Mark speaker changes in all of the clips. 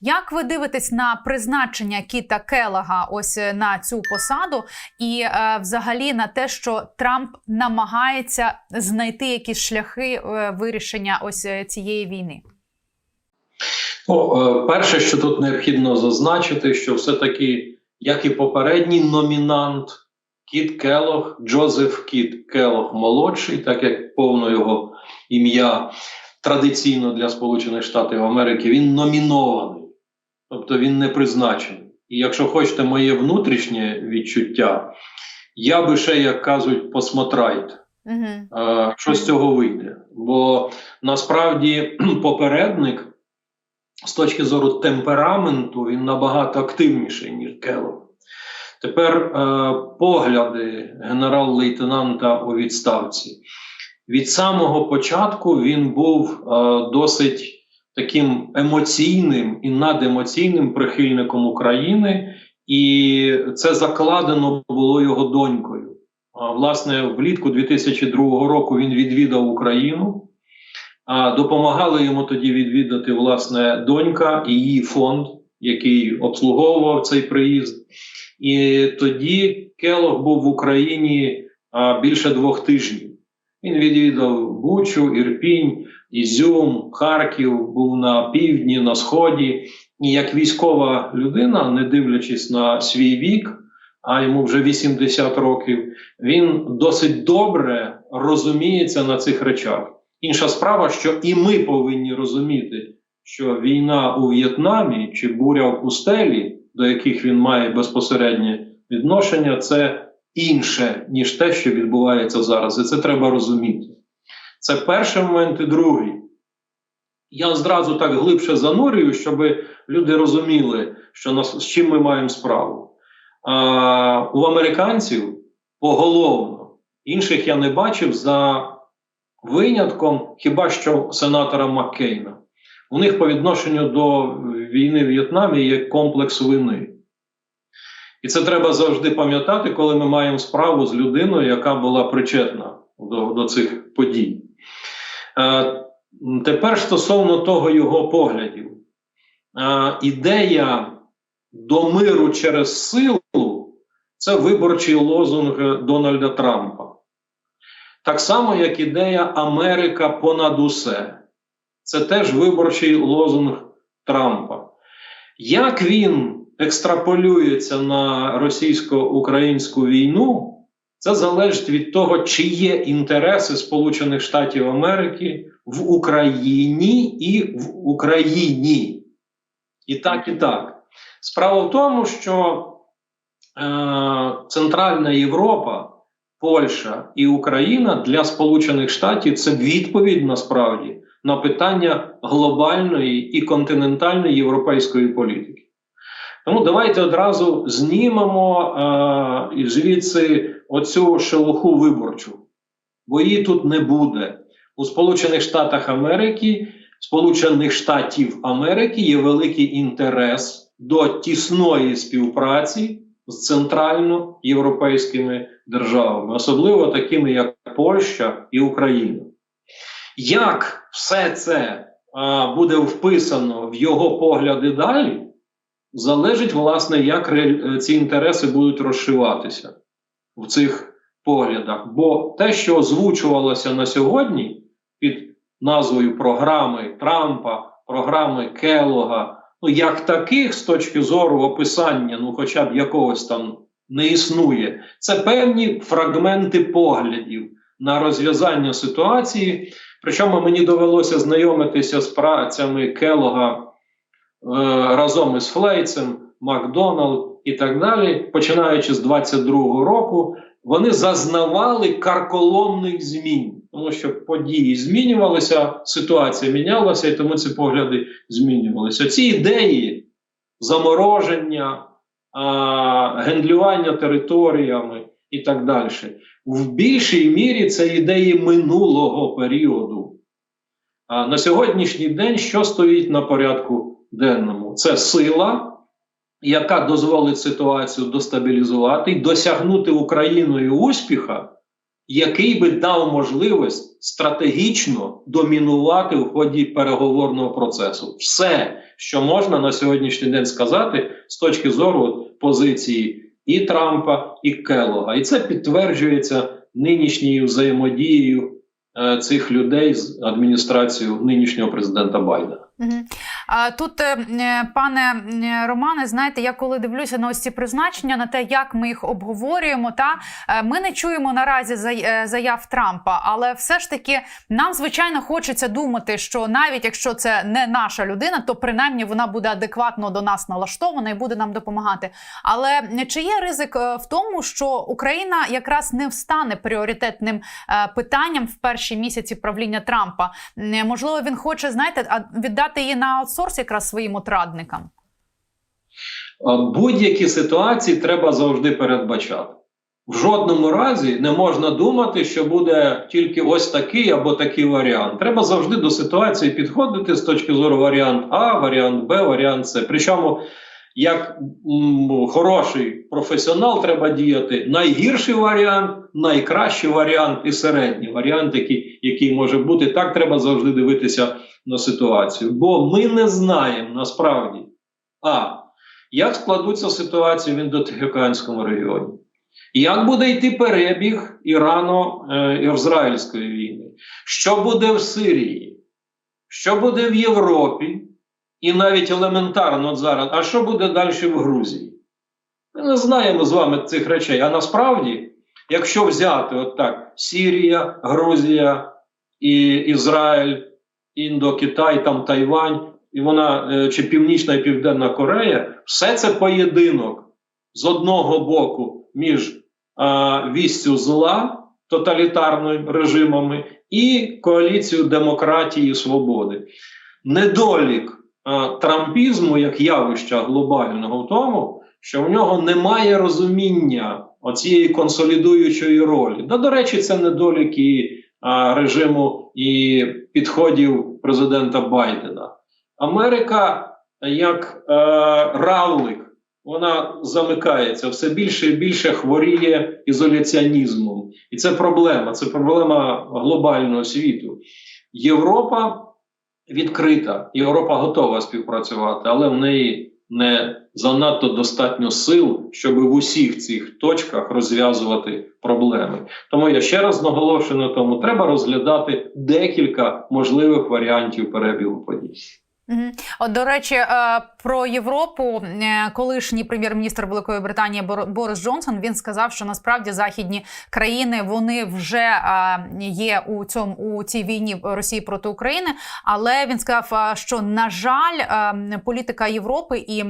Speaker 1: Як ви дивитесь на призначення Кіта Келага ось е, на цю посаду, і е, взагалі на те, що Трамп намагається знайти якісь шляхи е, вирішення ось е, цієї війни?
Speaker 2: Ну, е, перше, що тут необхідно зазначити, що все-таки, як і попередній номінант, Кіт Келох, Джозеф Кіт Келох молодший, так як повне його ім'я традиційно для Сполучених Штатів Америки, він номінований, тобто він не призначений. І якщо хочете моє внутрішнє відчуття, я би ще, як кажуть, посмотрайте.
Speaker 1: Угу.
Speaker 2: Що з цього вийде. Бо насправді попередник з точки зору темпераменту він набагато активніший, ніж Келлог. Тепер е, погляди генерал-лейтенанта у відставці. Від самого початку він був е, досить таким емоційним і надемоційним прихильником України, і це закладено було його донькою. Власне, влітку 2002 року він відвідав Україну. А допомагали йому тоді відвідати власне донька і її фонд, який обслуговував цей приїзд. І тоді Келог був в Україні більше двох тижнів. Він відвідав Бучу, Ірпінь, Ізюм, Харків, був на півдні, на сході. І як військова людина, не дивлячись на свій вік, а йому вже 80 років, він досить добре розуміється на цих речах. Інша справа, що і ми повинні розуміти, що війна у В'єтнамі чи буря в пустелі, до яких він має безпосереднє відношення, це інше, ніж те, що відбувається зараз. І це треба розуміти. Це перший момент і другий. Я зразу так глибше занурюю, щоб люди розуміли, що нас, з чим ми маємо справу. А, у американців поголовно, інших я не бачив за винятком хіба що сенатора Маккейна. У них по відношенню до війни в В'єтнамі є комплекс вини. І це треба завжди пам'ятати, коли ми маємо справу з людиною, яка була причетна до, до цих подій. Е, тепер стосовно того його поглядів, е, ідея до миру через силу це виборчий лозунг Дональда Трампа. Так само, як ідея Америка понад усе. Це теж виборчий лозунг Трампа. Як він екстраполюється на російсько-українську війну, це залежить від того, чи є інтереси Сполучених Штатів Америки в Україні і в Україні. І так, і так. Справа в тому, що е, Центральна Європа, Польща і Україна для Сполучених Штатів це відповідь насправді на питання глобальної і континентальної європейської політики. Тому давайте одразу знімемо е, звідси оцю шелуху виборчу, бо її тут не буде. У Сполучених Штатах Америки, Сполучених Штатів Америки є великий інтерес до тісної співпраці з центральноєвропейськими державами, особливо такими, як Польща і Україна. Як все це а, буде вписано в його погляди далі, залежить, власне, як ре- ці інтереси будуть розшиватися в цих поглядах. Бо те, що озвучувалося на сьогодні під назвою програми Трампа, програми Келога, ну як таких з точки зору описання, ну хоча б якогось там не існує, це певні фрагменти поглядів на розв'язання ситуації. Причому мені довелося знайомитися з працями Келога е, разом із Флейцем, Макдоналд і так далі, починаючи з 22-го року, вони зазнавали карколомних змін, тому що події змінювалися, ситуація мінялася, і тому ці погляди змінювалися. Ці ідеї замороження, гендлювання територіями і так далі. В більшій мірі це ідеї минулого періоду. А на сьогоднішній день що стоїть на порядку денному? Це сила, яка дозволить ситуацію достабілізувати і досягнути Україною успіха, який би дав можливість стратегічно домінувати в ході переговорного процесу. Все, що можна на сьогоднішній день сказати з точки зору позиції і Трампа, і Келлога. І це підтверджується нинішньою взаємодією е, цих людей з адміністрацією нинішнього президента Байдена.
Speaker 1: Тут, е, е, пане е, Романе, знаєте, я коли дивлюся на ось ці призначення, на те, як ми їх обговорюємо, та ми не чуємо наразі заяв Трампа, але все ж таки нам звичайно хочеться думати, що навіть якщо це не наша людина, то принаймні вона буде адекватно до нас налаштована і буде нам допомагати. Але чи є ризик в тому, що Україна якраз не встане пріоритетним питанням в перші місяці правління Трампа? Можливо, він хоче, знаєте, а- віддати її на аутсорс якраз своїм отрадникам.
Speaker 2: Будь-які ситуації треба завжди передбачати. В жодному разі не можна думати, що буде тільки ось такий або такий варіант. Треба завжди до ситуації підходити з точки зору варіант А, варіант Б, варіант С. Причому, як хороший професіонал, треба діяти найгірший варіант, найкращий варіант і середній варіант, який, який може бути. Так треба завжди дивитися на ситуацію. Бо ми не знаємо насправді. А. Як складуться ситуації в індотихоокеанському регіоні? Як буде йти перебіг Ірано-Ізраїльської війни? Що буде в Сирії? Що буде в Європі? І навіть елементарно зараз, а що буде далі в Грузії? Ми не знаємо з вами цих речей. А насправді, якщо взяти от так: Сірія, Грузія і Ізраїль, Індокитай, там Тайвань, і вона е, чи Північна і Південна Корея, все це поєдинок з одного боку між а, вістю зла тоталітарними режимами і коаліцією демократії і свободи. Недолік трампізму як явища глобального в тому, що в нього немає розуміння оцієї консолідуючої ролі. Да, до речі, це недолік і а, режиму і підходів президента Байдена. Америка як е, равлик, вона замикається, все більше і більше хворіє ізоляціонізмом. І це проблема, це проблема глобального світу. Європа відкрита, Європа готова співпрацювати, але в неї не занадто достатньо сил, щоб в усіх цих точках розв'язувати проблеми. Тому я ще раз наголошую на тому, треба розглядати декілька можливих варіантів перебігу подій.
Speaker 1: От, до речі, е, про Європу, е, колишній прем'єр-міністр Великої Британії Бор- Борис Джонсон він сказав, що насправді західні країни вони вже е, є у цьому у цій війні Росії проти України. Але він сказав, що на жаль, політика Європи і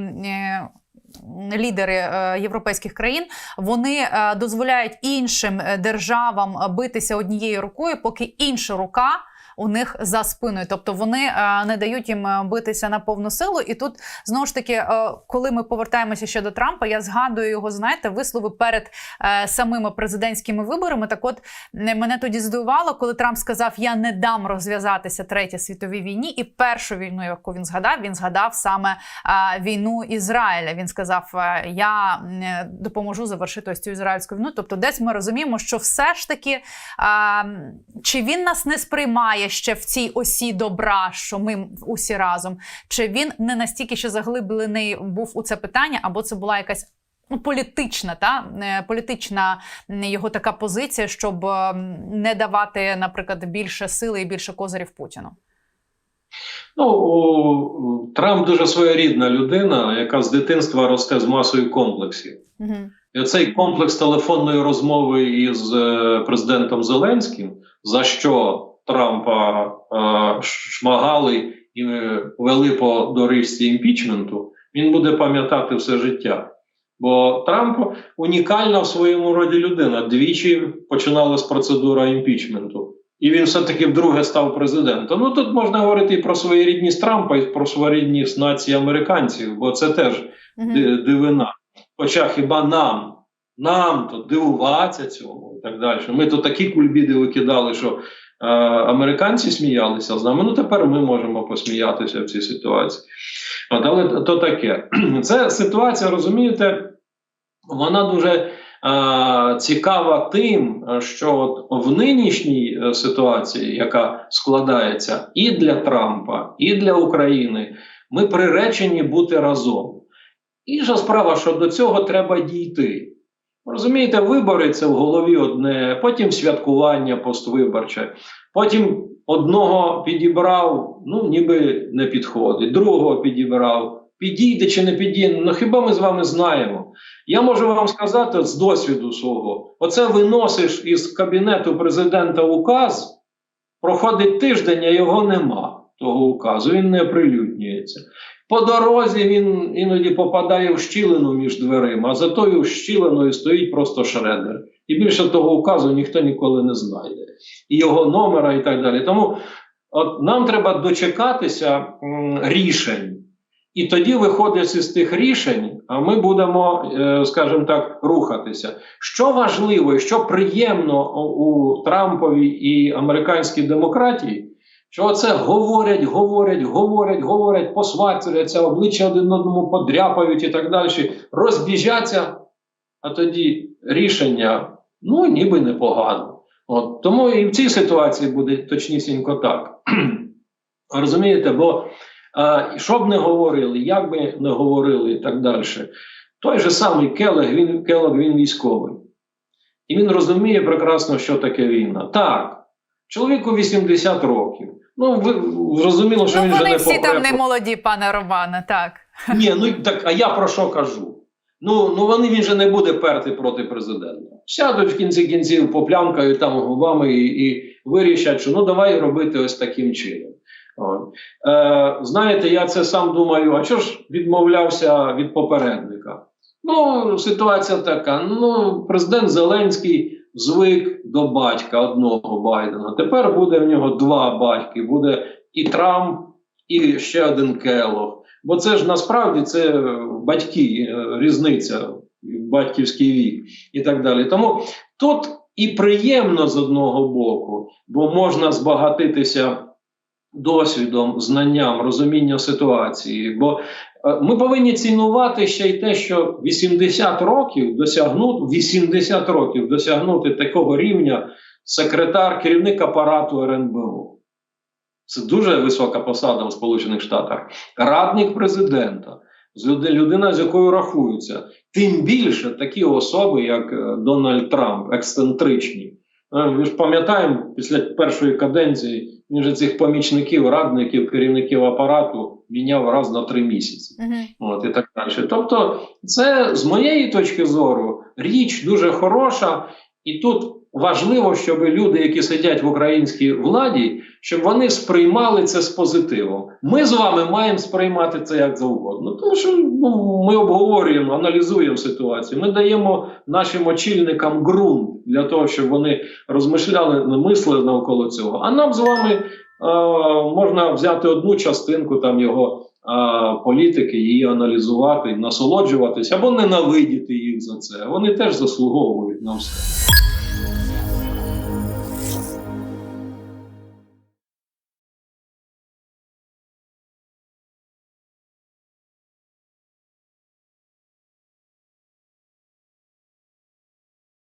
Speaker 1: Лідери європейських країн вони дозволяють іншим державам битися однією рукою, поки інша рука у них за спиною. Тобто вони е, не дають їм е, битися на повну силу. І тут знову ж таки, е, коли ми повертаємося ще до Трампа, я згадую його, знаєте, вислови перед самими президентськими виборами. Так, от мене тоді здивувало, коли Трамп сказав: Я не дам розв'язатися третій світовій війні. І першу війну, яку він згадав, він згадав саме війну Ізраїля. Він сказав: Я допоможу завершити ось цю ізраїльську війну. Тобто, десь ми розуміємо, що все ж таки, чи він нас не сприймає ще в цій осі добра, що ми усі разом, чи він не настільки ще заглиблений був у це питання, або це була якась. Ну, політична та е, політична його така позиція, щоб е, не давати, наприклад, більше сили і більше козирів Путіну.
Speaker 2: Ну, Трамп дуже своєрідна людина, яка з дитинства росте з масою комплексів.
Speaker 1: Угу.
Speaker 2: І оцей комплекс телефонної розмови із е, президентом Зеленським, за що Трампа е, шмагали і е, вели по доріжці імпічменту, він буде пам'ятати все життя. Бо Трамп унікальна в своєму роді людина. Двічі починалась процедура імпічменту. І він все-таки вдруге став президентом. Ну тут можна говорити і про своєрідність Трампа, і про своєрідність нації американців, бо це теж
Speaker 1: Угу.
Speaker 2: дивина. Хоча хіба нам, нам то дивуватися цьому і так далі. Ми то такі кульбіди викидали, що американці сміялися з нами. Ну тепер ми можемо посміятися в цій ситуації. От, але то таке. Це ситуація, розумієте, вона дуже цікава тим, що от в нинішній е, ситуації, яка складається і для Трампа, і для України, ми приречені бути разом. Інша справа, що до цього треба дійти. Розумієте, вибори це в голові одне, потім святкування поствиборче, потім одного підібрав, ну ніби не підходить, другого підібрав. Підійде чи не підійде, ну хіба ми з вами знаємо? Я можу вам сказати з досвіду свого: оце виносиш із кабінету президента указ, проходить тиждень, а його нема, того указу, він не оприлюднюється. По дорозі він іноді попадає в щілину між дверима, а за тою щілиною стоїть просто шредер. І більше того указу ніхто ніколи не знайде. І його номера, і так далі. Тому от нам треба дочекатися рішень. І тоді виходить із тих рішень, а ми будемо, е, скажімо так, рухатися. Що важливо і що приємно у Трампові і американській демократії, що оце говорять, говорять, говорять, говорять, посварцюються, обличчя один одному подряпають і так далі, розбіжаться, а тоді рішення, ну, ніби непогано. От, тому і в цій ситуації буде точнісінько так. Розумієте, бо а, що б не говорили, як би не говорили і так далі. Той же самий Келег, він, Келег, він військовий. І він розуміє прекрасно, що таке війна. Так, чоловіку 80 років. Ну, ви зрозуміло, що
Speaker 1: Ну,
Speaker 2: він вже
Speaker 1: вони всі там не молоді, пане Романе, так.
Speaker 2: ні, ну так, а я про що кажу? Ну, ну вони він же не буде перти проти президента. Сядуть в кінці кінців, поплямкають там губами і, і вирішать, що ну давай робити ось таким чином. От. Е, знаєте, я це сам думаю, а чого ж відмовлявся від попередника? Ну, ситуація така: ну, президент Зеленський звик до батька одного Байдена. Тепер буде в нього два батьки: буде і Трамп, і ще один Келлог. Бо це ж насправді це е, батьки, е, різниця, батьківський вік і так далі. Тому тут і приємно з одного боку, бо можна збагатитися досвідом, знанням, розумінням ситуації. Бо е, ми повинні цінувати ще й те, що 80 років досягнути 80 років досягнути такого рівня секретар, керівник апарату РНБО. Це дуже висока посада у Сполучених Штатах. Радник президента, людина, з якою рахуються. Тим більше такі особи, як е, Дональд Трамп, ексцентричні. Е, Ми ж пам'ятаємо, після першої каденції він же цих помічників, радників, керівників апарату міняв раз на три місяці.
Speaker 1: Угу.
Speaker 2: От і так далі. Тобто, це з моєї точки зору річ дуже хороша, і тут важливо, щоб люди, які сидять в українській владі, щоб вони сприймали це з позитивом. Ми з вами маємо сприймати це як завгодно. Тому що ну, ми обговорюємо, аналізуємо ситуацію. Ми даємо нашим очільникам ґрунт для того, щоб вони розмишляли, мислили навколо цього. А нам з вами е, можна взяти одну частинку там його політики, її аналізувати, насолоджуватись або ненавидіти їх за це. Вони теж заслуговують на все.